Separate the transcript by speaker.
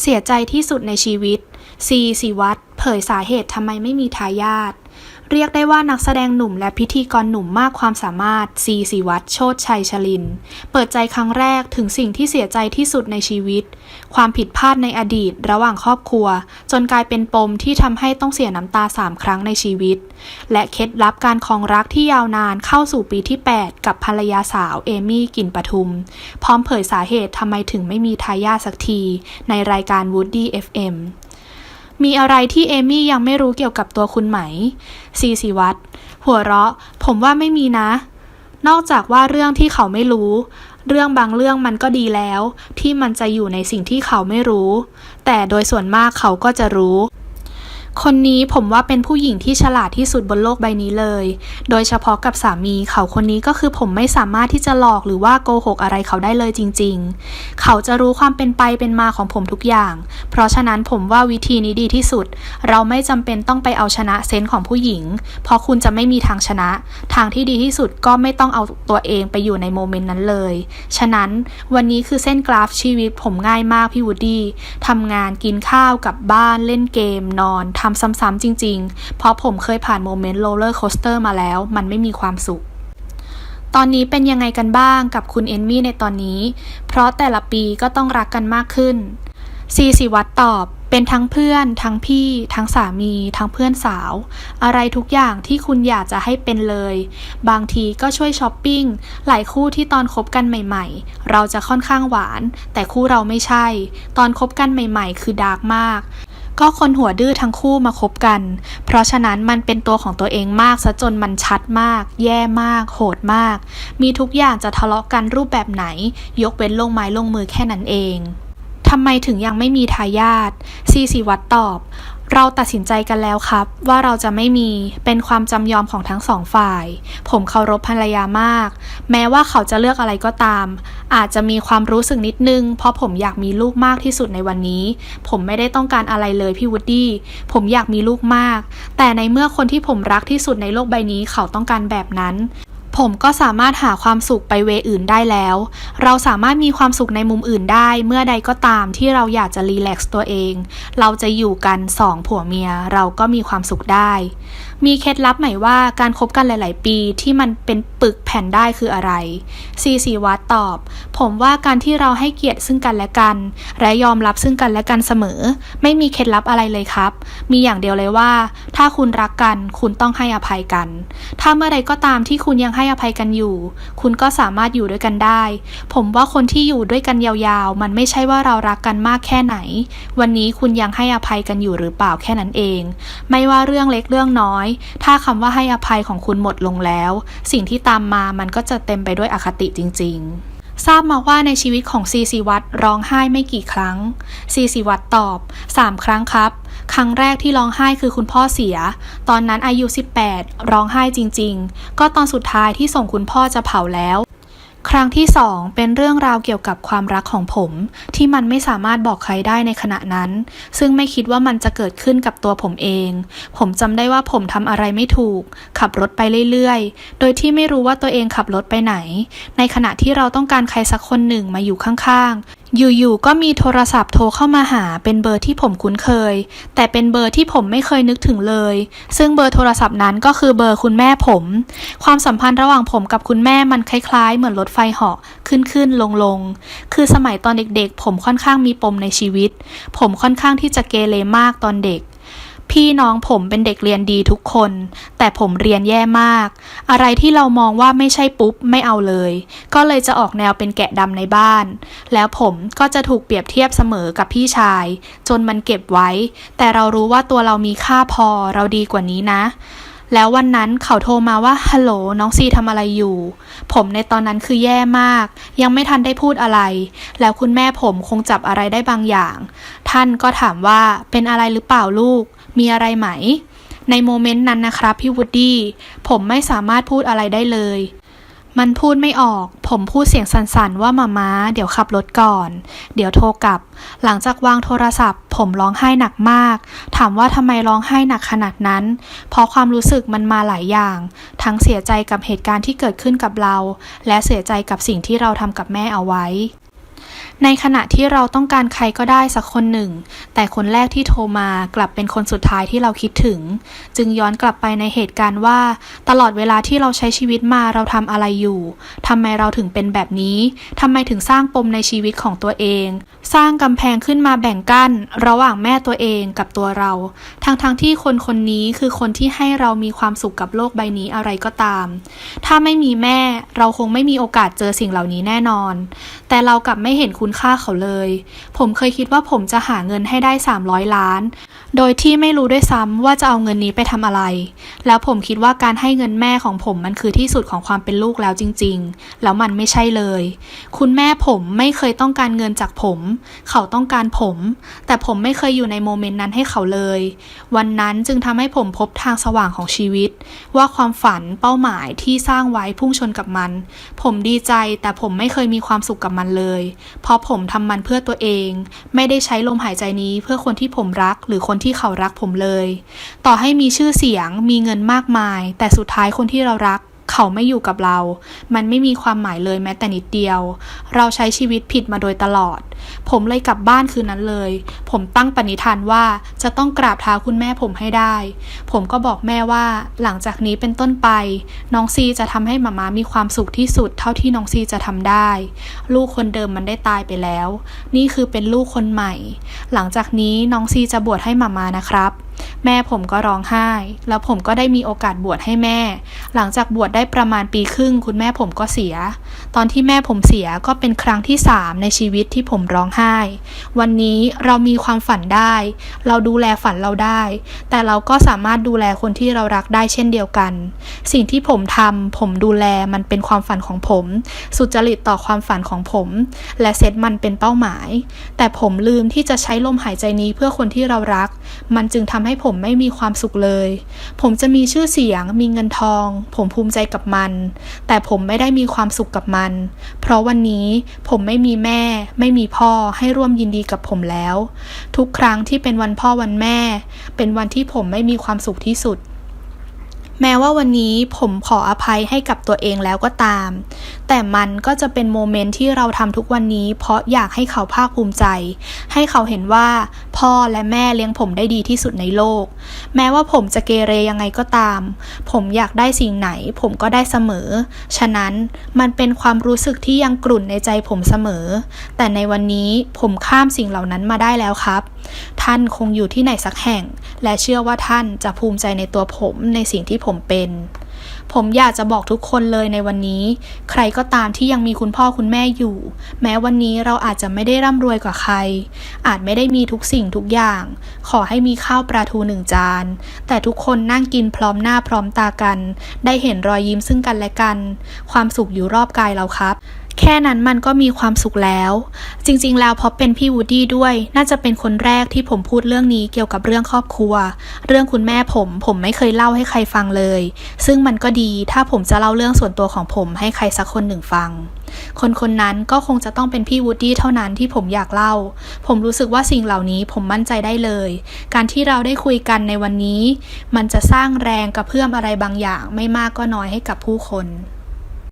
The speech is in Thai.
Speaker 1: เสียใจที่สุดในชีวิต ซีสิวัตรเผยสาเหตุทำไมไม่มีทายาท เรียกได้ว่านักแสดงหนุ่มและพิธีกรหนุ่มมากความสามารถซีสิวัตรโชตชัยชลิน เปิดใจครั้งแรกถึงสิ่งที่เสียใจที่สุดในชีวิต ความผิดพลาดในอดีตระหว่างครอบครัว จนกลายเป็นปมที่ทำให้ต้องเสียน้ำตาสามครั้งในชีวิต และเคล็ดลับการครองรักที่ยาวนานเข้าสู่ปีที่ 8 กับภรรยาสาวเอมี่กินปทุม พร้อมเผยสาเหตุทำไมถึงไม่มีทายาทสักที ในรายการ Woody FM มีอะไรที่เอมี่ยังไม่รู้เกี่ยวกับตัวคุณไหม ซีซีวัตหัวเราะ ผมว่าไม่มีนะ นอกจากว่าเรื่องที่เขาไม่รู้ เรื่องบางเรื่องมันก็ดีแล้ว ที่มันจะอยู่ในสิ่งที่เขาไม่รู้ แต่โดยส่วนมากเขาก็จะรู้ คนนี้ผมว่าเป็นผู้หญิงที่ฉลาดที่สุดบนโลกใบนี้เลย โดยเฉพาะกับสามีเขาคนนี้ก็คือผมไม่สามารถที่จะหลอกหรือว่าโกหกอะไรเขาได้เลยจริง ๆ เขาจะรู้ความเป็นไปเป็นมาของผมทุกอย่าง เพราะฉะนั้นผมว่าวิธีนี้ดีที่สุด เราไม่จำเป็นต้องไปเอาชนะเซนส์ของผู้หญิง เพราะคุณจะไม่มีทางชนะ ทางที่ดีที่สุดก็ไม่ต้องเอาตัวเองไปอยู่ในโมเมนต์นั้นเลย ฉะนั้นวันนี้คือเส้นกราฟชีวิตผมง่ายมากพี่วูดดี้ทำงานกินข้าวกลับบ้านเล่นเกมนอนทำซ้ำๆจริง ๆ เพราะผมเคยผ่านโมเมนต์โรลเลอร์โคสเตอร์มาแล้ว มันไม่มีความสุข ตอนนี้เป็นยังไงกันบ้างกับคุณเอมมี่ในตอนนี้ เพราะแต่ละปีก็ต้องรักกันมากขึ้นซีสิวัตตอบเป็นทั้งเพื่อน ทั้งพี่ ทั้งสามี ทั้งเพื่อนสาว อะไรทุกอย่างที่คุณอยากจะให้เป็นเลย บางทีก็ช่วยช้อปปิ้ง หลายคู่ที่ตอนคบกันใหม่ ๆ เราจะค่อนข้างหวาน แต่คู่เราไม่ใช่ ตอนคบกันใหม่ ๆ คือดาร์กมาก ก็คนหัวดื้อทั้งคู่มาคบกัน เพราะฉะนั้นมันเป็นตัวของตัวเองมากซะจนมันชัดมาก แย่มาก โหดมาก มีทุกอย่างจะทะเลาะกันรูปแบบไหน ยกเว้นลงไม้ลงมือแค่นั้นเองทำไมถึงยังไม่มีทายาทซีสิวัตรตอบ เราตัดสินใจกันแล้วครับ ว่าเราจะไม่มี เป็นความจำยอมของทั้งสองฝ่าย ผมเคารพภรรยามาก แม้ว่าเขาจะเลือกอะไรก็ตาม อาจจะมีความรู้สึกนิดนึง เพราะผมอยากมีลูกมากที่สุดในวันนี้ ผมไม่ได้ต้องการอะไรเลยพี่วูดดี้ ผมอยากมีลูกมาก แต่ในเมื่อคนที่ผมรักที่สุดในโลกใบนี้เขาต้องการแบบนั้น ผมก็สามารถหาความสุขไปเวอื่นได้แล้ว เราสามารถมีความสุขในมุมอื่นได้ เมื่อใดก็ตามที่เราอยากจะรีแลกซ์ตัวเอง เราจะอยู่กันสองผัวเมียเราก็มีความสุขได้ มีเคล็ดลับไหมว่าการคบกันหลาย ๆ ปีที่มันเป็นปึกแผ่นได้คืออะไรซีซีวัตตอบ ผมว่าการที่เราให้เกียรติซึ่งกันและกัน และยอมรับซึ่งกันและกันเสมอ ไม่มีเคล็ดลับอะไรเลยครับ มีอย่างเดียวเลยว่า ถ้าคุณรักกันคุณต้องให้อภัยกัน ถ้าเมื่อใดก็ตามที่คุณยังให้อภัยกันอยู่ คุณก็สามารถอยู่ด้วยกันได้ ผมว่าคนที่อยู่ด้วยกันยาวๆ มันไม่ใช่ว่าเรารักกันมากแค่ไหน วันนี้คุณยังให้อภัยกันอยู่หรือเปล่าแค่นั้นเอง ไม่ว่าเรื่องเล็กเรื่องน้อย ถ้าคำว่าให้อภัยของคุณหมดลงแล้ว สิ่งที่ตามมามันก็จะเต็มไปด้วยอคติจริง ๆ ทราบมาว่าในชีวิตของซีซีวัตรร้องไห้ไม่กี่ครั้ง ซีซีวัตรตอบ 3 ครั้งครับ ครั้งแรกที่ร้องไห้คือคุณพ่อเสีย ตอนนั้นอายุ 18 ร้องไห้จริง ๆ ก็ตอนสุดท้ายที่ส่งคุณพ่อจะเผาแล้ว ครั้งที่สองเป็นเรื่องราวเกี่ยวกับความรักของผม ที่มันไม่สามารถบอกใครได้ในขณะนั้น ซึ่งไม่คิดว่ามันจะเกิดขึ้นกับตัวผมเอง ผมจำได้ว่าผมทำอะไรไม่ถูก ขับรถไปเรื่อยๆ โดยที่ไม่รู้ว่าตัวเองขับรถไปไหน ในขณะที่เราต้องการใครสักคนหนึ่งมาอยู่ข้างๆ อยู่ๆ ก็มีโทรศัพท์โทรเข้ามาหาเป็นเบอร์ที่ผมคุ้นเคย แต่เป็นเบอร์ที่ผมไม่เคยนึกถึงเลย ซึ่งเบอร์โทรศัพท์นั้นก็คือเบอร์คุณแม่ผม ความสัมพันธ์ระหว่างผมกับคุณแม่มันคล้ายๆ เหมือนรถไฟเหาะขึ้นขึ้นลงลงๆคือสมัยตอนเด็กๆ ผมค่อนข้างมีปมในชีวิต ผมค่อนข้างที่จะเกเรมากตอนเด็ก พี่น้องผมเป็นเด็กเรียนดีทุกคน แต่ผมเรียนแย่มาก อะไรที่เรามองว่าไม่ใช่ปุ๊บไม่เอาเลย ก็เลยจะออกแนวเป็นแกะดำในบ้าน แล้วผมก็จะถูกเปรียบเทียบเสมอกับพี่ชาย จนมันเก็บไว้ แต่เรารู้ว่าตัวเรามีค่าพอเราดีกว่านี้นะแล้ววันนั้นเขาโทรมาว่าฮัลโหลน้องซีทำอะไรอยู่ ผมในตอนนั้นคือแย่มาก ยังไม่ทันได้พูดอะไร แล้วคุณแม่ผมคงจับอะไรได้บางอย่าง ท่านก็ถามว่าเป็นอะไรหรือเปล่าลูก มีอะไรไหม ในโมเมนต์นั้นนะครับพี่วูดดี้ ผมไม่สามารถพูดอะไรได้เลย มันพูดไม่ออก ผมพูดเสียงสั่นๆว่ามาม้า เดี๋ยวขับรถก่อน เดี๋ยวโทรกลับ หลังจากวางโทรศัพท์ ผมร้องไห้หนักมาก ถามว่าทำไมร้องไห้หนักขนาดนั้น เพราะความรู้สึกมันมาหลายอย่าง ทั้งเสียใจกับเหตุการณ์ที่เกิดขึ้นกับเรา และเสียใจกับสิ่งที่เราทำกับแม่เอาไว้ ในขณะที่เราต้องการใครก็ได้สักคนหนึ่ง แต่คนแรกที่โทรมากลับเป็นคนสุดท้ายที่เราคิดถึง จึงย้อนกลับไปในเหตุการณ์ว่า ตลอดเวลาที่เราใช้ชีวิตมาเราทำอะไรอยู่ทำไมเราถึงเป็นแบบนี้ทำไมถึงสร้างปมในชีวิตของตัวเอง สร้างกำแพงขึ้นมาแบ่งกั้น ระหว่างแม่ตัวเองกับตัวเรา ทั้งๆทที่คนคนนี้คือคนที่ให้เรามีความสุขกับโลกใบนี้อะไรก็ตาม ถ้าไม่มีแม่เราคงไม่มีโอกาสเจอสิ่งเหล่านี้แน่นอน แต่เรากลับไม่เห็นคุณค่าเขาเลย ผมเคยคิดว่าผมจะหาเงินให้ได้ 300 ล้าน โดยที่ไม่รู้ด้วยซ้ำว่าจะเอาเงินนี้ไปทำอะไร แล้วผมคิดว่าการให้เงินแม่ของผมมันคือที่สุดของความเป็นลูกแล้วจริง ๆ แล้วมันไม่ใช่เลย คุณแม่ผมไม่เคยต้องการเงินจากผม เขาต้องการผม แต่ผมไม่เคยอยู่ในโมเมนต์นั้นให้เขาเลย วันนั้นจึงทำให้ผมพบทางสว่างของชีวิต ว่าความฝันเป้าหมายที่สร้างไว้พุ่งชนกับมัน ผมดีใจแต่ผมไม่เคยมีความสุขกับมันเลย เพราะผมทำมันเพื่อตัวเอง ไม่ได้ใช้ลมหายใจนี้เพื่อคนที่ผมรัก หรือคนที่เขารักผมเลย ต่อให้มีชื่อเสียงมีเงินมากมาย แต่สุดท้ายคนที่เรารัก เขาไม่อยู่กับเรา มันไม่มีความหมายเลยแม้แต่นิดเดียว เราใช้ชีวิตผิดมาโดยตลอด ผมเลยกลับบ้านคืนนั้นเลย ผมตั้งปณิธานว่าจะต้องกราบเท้าคุณแม่ผมให้ได้ ผมก็บอกแม่ว่า หลังจากนี้เป็นต้นไป น้องซีจะทำให้มาม่ามีความสุขที่สุดเท่าที่น้องซีจะทำได้ ลูกคนเดิมมันได้ตายไปแล้ว นี่คือเป็นลูกคนใหม่ หลังจากนี้น้องซีจะบวชให้มาม่านะครับ แม่ผมก็ร้องไห้ แล้วผมก็ได้มีโอกาสบวชให้แม่ หลังจากบวชได้ประมาณปีครึ่ง คุณแม่ผมก็เสีย ตอนที่แม่ผมเสียก็เป็นครั้งที่สามในชีวิตที่ผมร้องไห้ วันนี้เรามีความฝันได้ เราดูแลฝันเราได้ แต่เราก็สามารถดูแลคนที่เรารักได้เช่นเดียวกัน สิ่งที่ผมทำผมดูแลมันเป็นความฝันของผม สุจริตต่อความฝันของผม และเซตมันเป็นเป้าหมาย แต่ผมลืมที่จะใช้ลมหายใจนี้เพื่อคนที่เรารัก มันจึงทำให้ผมไม่มีความสุขเลย ผมจะมีชื่อเสียง มีเงินทอง ผมภูมิใจกับมัน แต่ผมไม่ได้มีความสุขกับมัน เพราะวันนี้ผมไม่มีแม่ ไม่มีพ่อให้ร่วมยินดีกับผมแล้ว ทุกครั้งที่เป็นวันพ่อวันแม่ เป็นวันที่ผมไม่มีความสุขที่สุด แม้ว่าวันนี้ผมขออภัยให้กับตัวเองแล้วก็ตาม แต่มันก็จะเป็นโมเมนต์ที่เราทำทุกวันนี้ เพราะอยากให้เขาภาคภูมิใจ ให้เขาเห็นว่า พ่อและแม่เลี้ยงผมได้ดีที่สุดในโลก แม้ว่าผมจะเกเรยังไงก็ตาม ผมอยากได้สิ่งไหน ผมก็ได้เสมอ ฉะนั้นมันเป็นความรู้สึกที่ยังกลุ่นในใจผมเสมอ แต่ในวันนี้ผมข้ามสิ่งเหล่านั้นมาได้แล้วครับท่านคงอยู่ที่ไหนสักแห่ง และเชื่อว่าท่านจะภูมิใจในตัวผมในสิ่งที่ผมเป็น ผมอยากจะบอกทุกคนเลยในวันนี้ ใครก็ตามที่ยังมีคุณพ่อคุณแม่อยู่ แม้วันนี้เราอาจจะไม่ได้ร่ำรวยกว่าใคร อาจไม่ได้มีทุกสิ่งทุกอย่าง ขอให้มีข้าวปลาทูหนึ่งจาน แต่ทุกคนนั่งกินพร้อมหน้าพร้อมตากัน ได้เห็นรอยยิ้มซึ่งกันและกัน ความสุขอยู่รอบกายเราครับ แค่นั้นมันก็มีความสุขแล้ว จริงๆ แล้วเพราะเป็นพี่วูดดี้ด้วย น่าจะเป็นคนแรกที่ผมพูดเรื่องนี้เกี่ยวกับเรื่องครอบครัว เรื่องคุณแม่ผมผมไม่เคยเล่าให้ใครฟังเลย ซึ่งมันก็ดีถ้าผมจะเล่าเรื่องส่วนตัวของผมให้ใครสักคนหนึ่งฟัง คนคนนั้นก็คงจะต้องเป็นพี่วูดดี้เท่านั้นที่ผมอยากเล่า ผมรู้สึกว่าสิ่งเหล่านี้ผมมั่นใจได้เลย การที่เราได้คุยกันในวันนี้ มันจะสร้างแรงกระเพื่อมอะไรบางอย่างไม่มากก็น้อยให้กับผู้คน